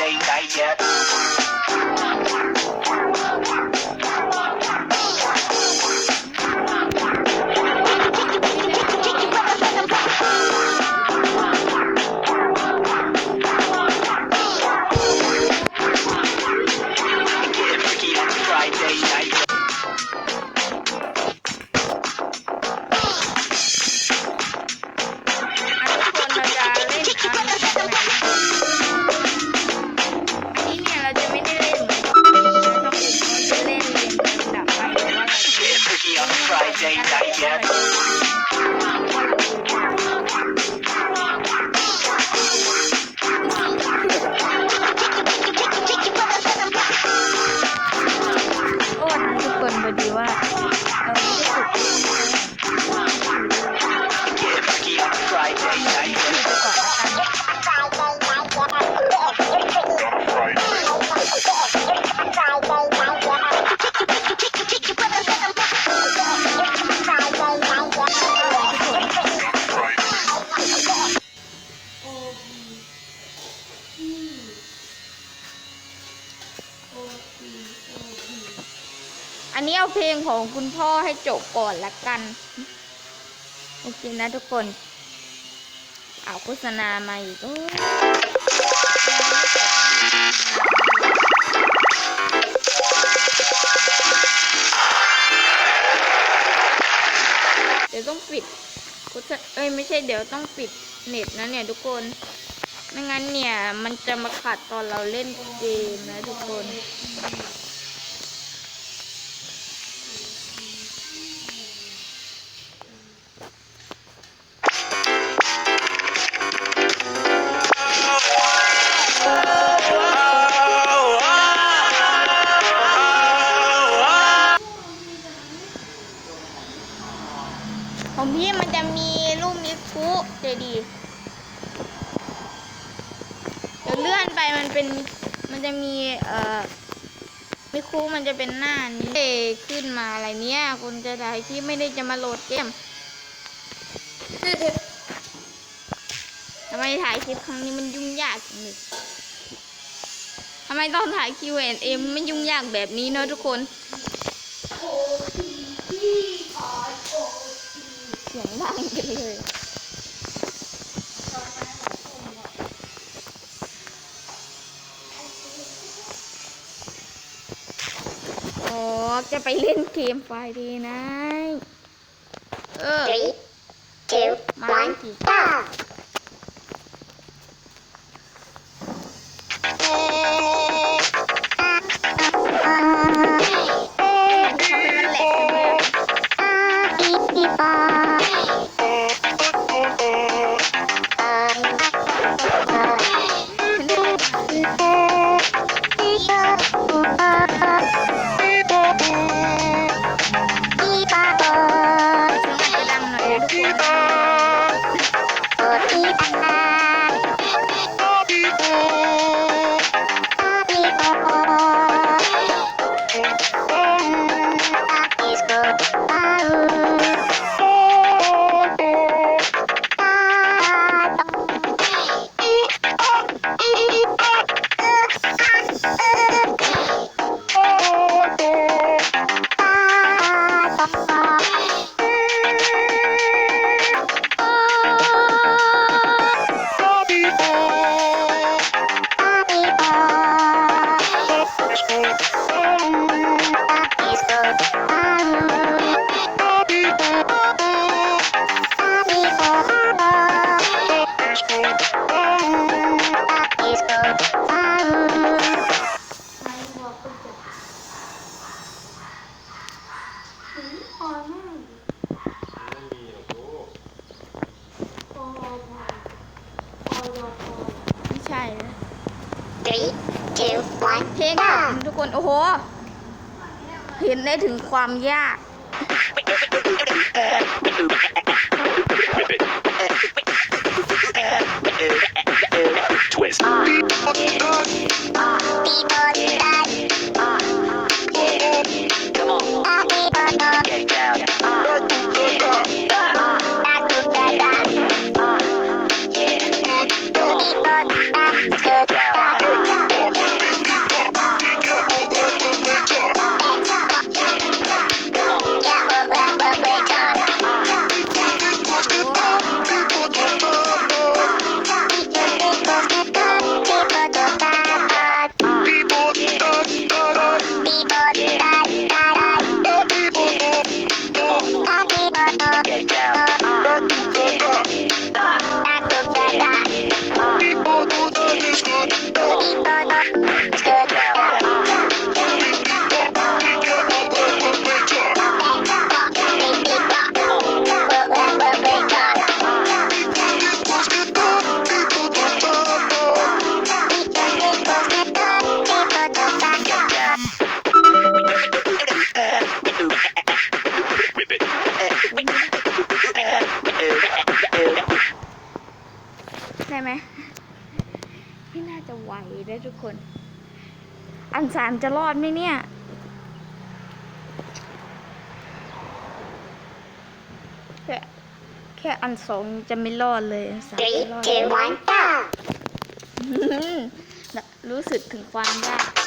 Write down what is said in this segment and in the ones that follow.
day, night, yeah. พ่อให้จบก่อนละกัน โอเคนะทุกคน เอาโฆษณามาอีกโอ้เดี๋ยวต้องปิดโฆษเอ้ยไม่ใช่เดี๋ยวต้องปิดเน็ตนะเนี่ยทุกคน ไม่งั้นเนี่ย มันจะมาขัดตอนเราเล่นเกมนะทุกคน ของพี่มันจะมีรูปมิคุเจดีย์เดี๋ยวเลื่อนไปมันเป็นมันจะมีเอ่อมิคุมันจะเป็นหน้านี้เอ้ขึ้นมาอะไรเนี้ยคนจะถ่ายคลิปไม่ได้จะมาโหลดเกมทำไมถ่ายคลิปครั้งนี้มันยุ่งยากจังเลยทำไมต้องถ่าย Q&A มันยุ่งยากแบบนี้เนอะทุกคน เสียงดังกันเลยอ๋อจะไปเล่นเกมไฟดีนะ เออ Three, two, มา one, สิ go! ทำไมมันแหลกจังเลยอะเสี Three, two, one, เพลงของทุกคน โอ้โห เห็นได้ถึงความยาก Twist. Come ไหมไม่น่าจะไหวได้ทุกคน อันสามจะรอดไหมเนี่ยแค่แค่อันสองจะไม่รอดเลยอันสาม Three, จะรอด two, one, go! รู้สึกถึงความยาก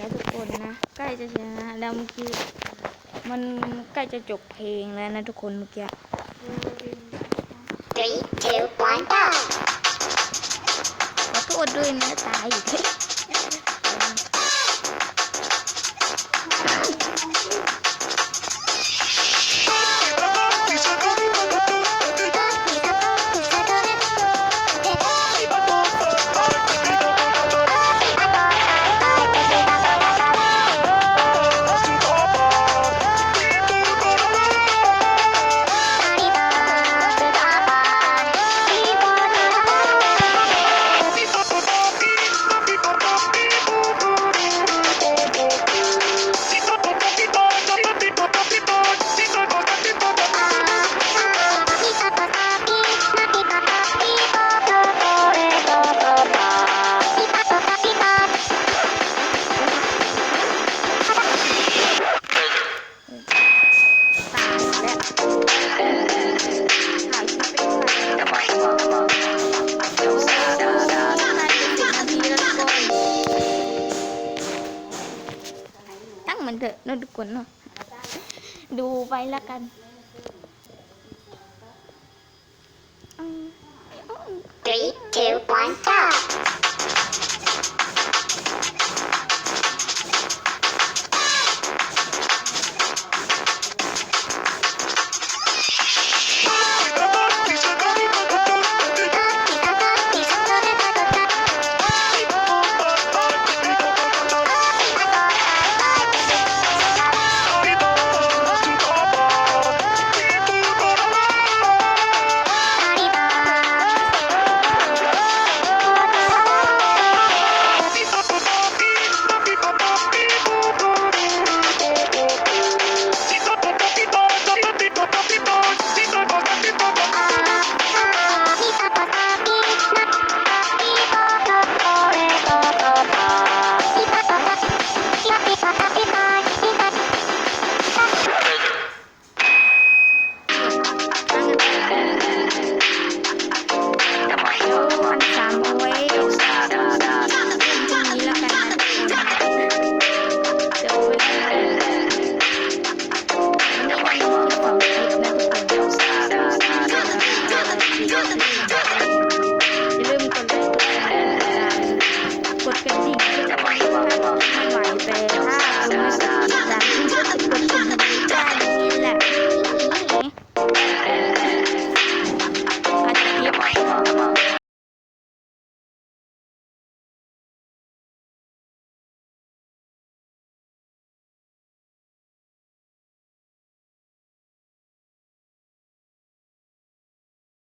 นะทุกคนนะ ใกล้จะชนะแล้วเมื่อกี้มันใกล้จะจบเพลงแล้วนะทุกคนเมื่อกี้ Three, two, one, go. ขอโทษด้วยนะตายอีก คนเนาะดูไปแล้วกันอืม Three, two, one, go.